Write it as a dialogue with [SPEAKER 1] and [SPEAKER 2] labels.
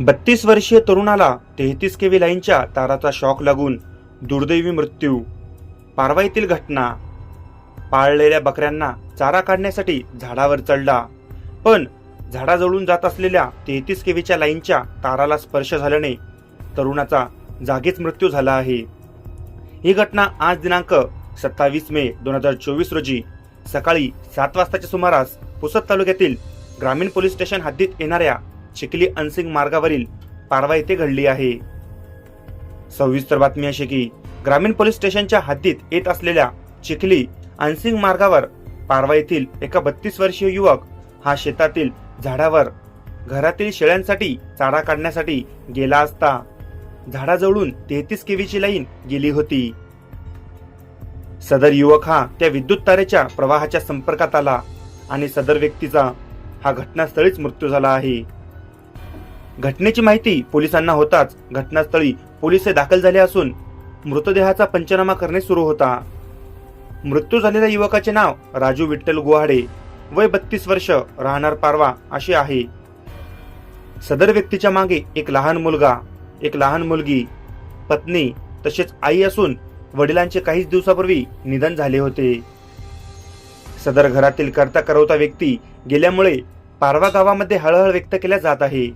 [SPEAKER 1] बत्तीस वर्षीय तरुणाला तेहतीस केवी लाईनच्या ताराचा शॉक लागून दुर्दैवी मृत्यू. पारवा येथील घटना. पाळलेल्या बकऱ्यांना चारा काढण्यासाठी झाडावर चढला. पण झाडाजवळून जात असलेल्या तेहतीस केवीच्या लाईनच्या ताराला स्पर्श झाल्याने तरुणाचा जागीच मृत्यू झाला आहे. ही घटना आज दिनांक सत्तावीस मे दोन हजार चोवीस रोजी सकाळी सात वाजताच्या सुमारास पुसद तालुक्यातील ग्रामीण पोलीस स्टेशन हद्दीत येणाऱ्या चिखली अनसिंग मार्गावरील पारवा येथे घडली आहे. सविस्तर बातमी अशी की ग्रामीण पोलीस स्टेशनच्या हद्दीत येत असलेल्या चिखली अनसिंग मार्गावर पारवा येथील एका बत्तीस वर्षीय युवक हा शेतातील झाडावर घरातील शेळ्यांसाठी चारा काढण्यासाठी गेला असता झाडाजवळून तेहतीस केवीची लाईन गेली होती. सदर युवक हा त्या विद्युत तारेच्या प्रवाहाच्या संपर्कात आला आणि सदर व्यक्तीचा हा घटनास्थळीच मृत्यू झाला आहे. घटनेची माहिती पोलिसांना होताच घटनास्थळी पोलीस हे दाखल झाले असून मृतदेहाचा पंचनामा करणे सुरू होता. मृत्यू झालेल्या युवकाचे नाव राजू विठ्ठल गुहाडे वय बत्तीस वर्ष राहणार पारवा असे आहे. सदर व्यक्तीच्या मागे एक लहान मुलगा एक लहान मुलगी पत्नी तसेच आई असून वडिलांचे काहीच दिवसापूर्वी निधन झाले होते. सदर घरातील करता करवता व्यक्ती गेल्यामुळे पारवा गावामध्ये हळहळ व्यक्त केल्या जात आहे.